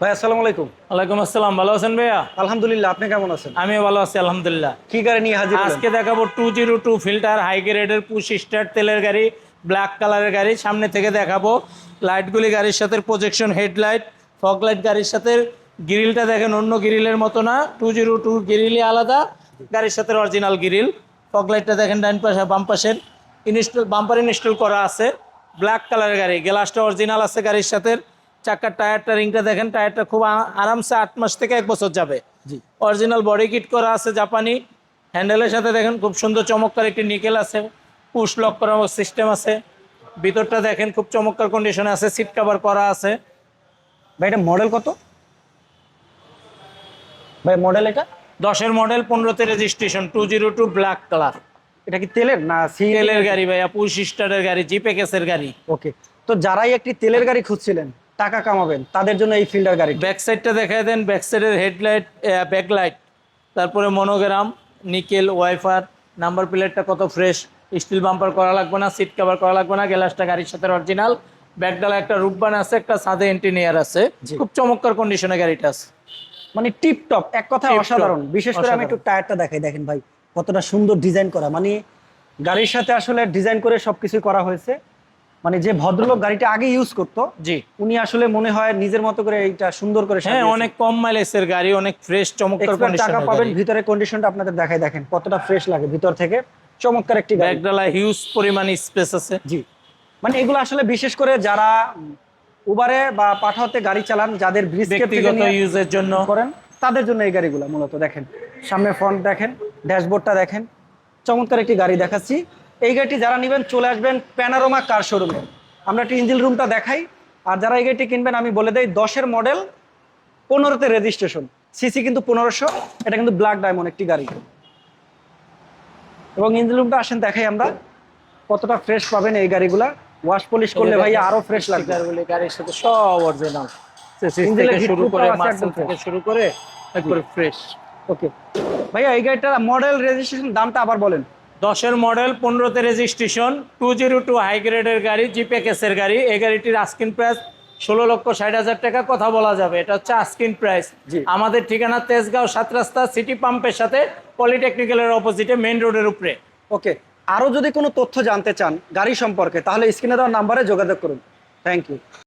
ভাই আসসালামু আলাইকুম। ওয়ালাইকুম আসসালাম ভালো আছেন ভাইয়া? আলহামদুলিল্লাহ আপনি কেমন আছেন? আমিও ভালো আছি আলহামদুলিল্লাহ। কি গাড়ি নিয়ে হাজির আজকে দেখাবো two zero two filter high গ্রেডের পুশ স্টার তেলের গাড়ি ব্ল্যাক কালারের গাড়ি। সামনে থেকে দেখাবো লাইটগুলি গাড়ির সাথে প্রজেকশন হেডলাইট ফগ লাইট গাড়ির সাথে। গ্রিলটা দেখেন অন্য গ্রিলের মতো না। টু জিরো টু গ্রিলই আলাদা গাড়ির সাথে অরিজিনাল গ্রিল ফগ লাইটটা দেখেন ডান পাশে বাম পাশের। ইনস্টল বাম্পার ইনস্টল করা আছে। ব্ল্যাক কালারের গাড়ি গ্লাসটা অরিজিনাল আছে গাড়ির সাথে। চাকার টায়ারটা রিংটা দেখেন টায়ারটা খুব আরামসে আট মাস থেকে এক বছর যাবে। জি। অরিজিনাল বডি কিট করা আছে জাপানি। হ্যান্ডেলের সাথে দেখেন খুব সুন্দর চমৎকার একটি নিকেল আছে। পুশ লক করার সিস্টেম আছে। ভিতরটা দেখেন খুব চমৎকার কন্ডিশনে আছে। সিট কভার করা আছে। ভাই এটা মডেল কত? ভাই মডেল এটা? দশের মডেল পনেরোতে registration two zero two black colour এটা কি তেলের না তেলের গাড়ি ভাইয়া পুশ স্টারের গাড়ি জিপে কেসের গাড়ি। ওকে তো যারাই একটি তেলের গাড়ি খুঁজছিলেন টাকা কামাবেন তাদের জন্য এই ফিল্ডার গাড়ি ব্যাক সাইডটা দেখায় দেন ব্যাক সাইডের হেডলাইট ব্যাকলাইট তারপরে মনোগ্রাম নিকেল ওয়াইফার নাম্বার প্লেটটা কত ফ্রেশ স্টিল বাম্পার করা লাগবে না সিট কভার করা লাগবে না গ্লাসটা গাড়ির সাথে অরিজিনাল ব্যাকডালা একটা রূপবান আছে একটা সাদে ইঞ্জিনিয়ার আছে খুব চমৎকার কন্ডিশনে গাড়িটা আছে। মানে টিপ টপ এক কথায় অসাধারণ। বিশেষ করে আমি একটু টায়ারটা দেখাই দেখেন ভাই কতটা সুন্দর ডিজাইন করা। মানে গাড়ির সাথে আসলে ডিজাইন করে সবকিছু করা হয়েছে। মানে যে ভদ্রলোক গাড়িটা আগে ইউজ করতো জি। উনি আসলে মনে হয় নিজের মতো করে এইটা সুন্দর করে হ্যাঁ অনেক কম মাইলেজের গাড়ি অনেক ফ্রেশ চমৎকার এক্সপার্ট টাকা পাবেন ভিতরে কন্ডিশনটা আপনাদের দেখাই দেখেন কতটা ফ্রেশ লাগে ভিতর থেকে চমৎকার একটি গাড়ি। ব্যাকডালা হিউজ পরিমাণ স্পেস আছে। জি। মানে এগুলো আসলে বিশেষ করে যারা উবারে বা পাঠাতে গাড়ি চালান যাদের ব্যক্তিগত ইউজের জন্য। করেন তাদের জন্য এই গাড়িগুলো মূলত দেখেন। সামনে ফ্রন্ট দেখেন ড্যাশবোর্ডটা দেখেন চমৎকার একটি গাড়ি দেখাচ্ছি। এই গাড়িটি যারা নেবেন চলে আসবেন প্যানারোমা কার শোরুমে আমরা একটি ইঞ্জিন রুমটা দেখাই। আর যারা এই গাড়িটি কিনবেন আমি বলে দেই দশের মডেল পনেরোতে রেজিস্ট্রেশন সিসি কিন্তু পনেরোশো এটা কিন্তু ব্ল্যাক ডায়মন্ড একটি গাড়ি। এবং ইঞ্জিন রুমটা আসেন দেখাই আমরা কতটা ফ্রেশ পাবেন এই গাড়িগুলা। ওয়াশ পলিশ করলে ভাই আরও ফ্রেশ লাগবে। স্টিকারগুলি গাড়ির সাথে সব অরিজিনাল শুরু করে থেকে শুরু করে একবারে ফ্রেশ ওকে ভাইয়া এই গাড়িটার মডেল রেজিস্ট্রেশন দামটা আবার বলেন। দশের মডেল পনেরোতে registration two zero two high গ্রেডের গাড়ি জিপে কেসের গাড়ি। এই গাড়িটির আস্কিন প্রাইস ষোলো লক্ষ ষাট হাজার টাকা। কথা বলা যাবে এটা হচ্ছে আস্কিন প্রাইস আমাদের ঠিকানা তেজগাঁও সাত রাস্তা সিটি পাম্পের সাথে পলিটেকনিক্যালের অপোজিটে মেইন রোডের উপরে। ওকে আরও যদি কোনো তথ্য জানতে চান গাড়ি সম্পর্কে তাহলে স্ক্রিনে দেওয়ার নাম্বারে যোগাযোগ করুন। Thank you